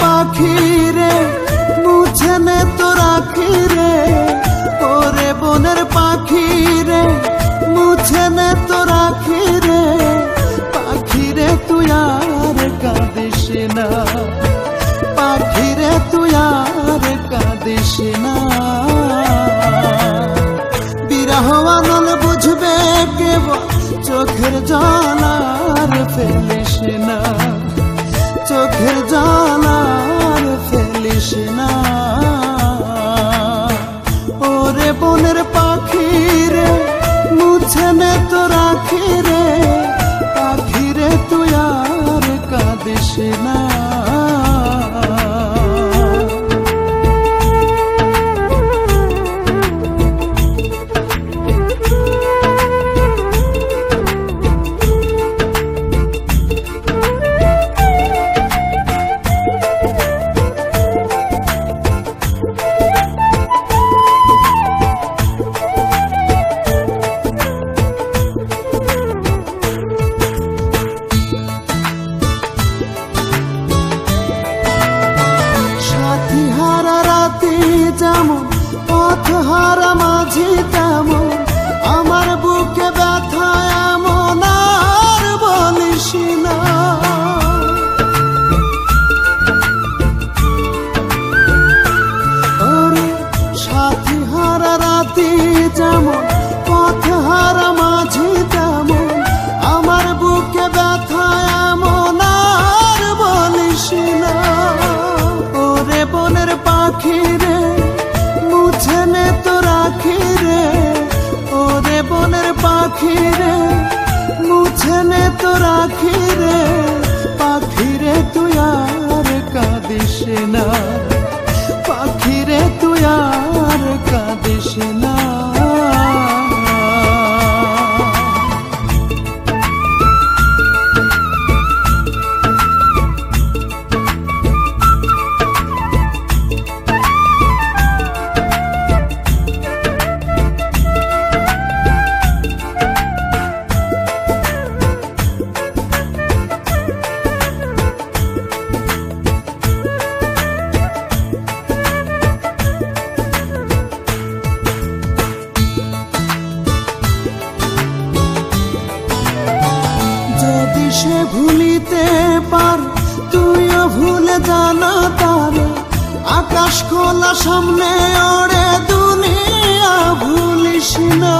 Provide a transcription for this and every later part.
পাখি রে, মুছে নে তো রাখি রে। ওরে বনের পাখি রে, মুছে নে তো রাখি রে। পাখি রে, তুই আর কাঁদিস না। পাখি রে, তুই আর কাঁদিস না। বিরহ আনল বুঝবে কেবল চোখের জলার ফেলিস না। ওরে পাখির মুছে নে তো রাখি রে পাখি রে তুই আর কাঁদিস না। পথ মাঝে তেমন আমার বুকে ব্যথা এমন আর বলিস না। সাথী রাতে যেমন কাঁদিস ভুলিতে পার। তুইও ভুলে জানা তার। আকাশ খোলা সামনে ওড়ে দুনিয়া ভুলিস না।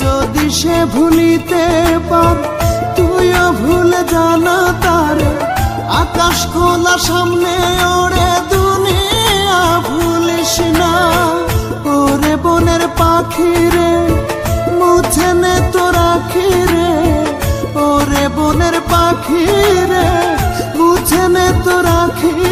যদি সে ভুলিতে পার, তুইও ভুলে জানা তার। আকাশ খোলা সামনে পাখি রে মুছে নে তো রাখি রে ওরে বনের পাখি রে মুছে নে তো রাখি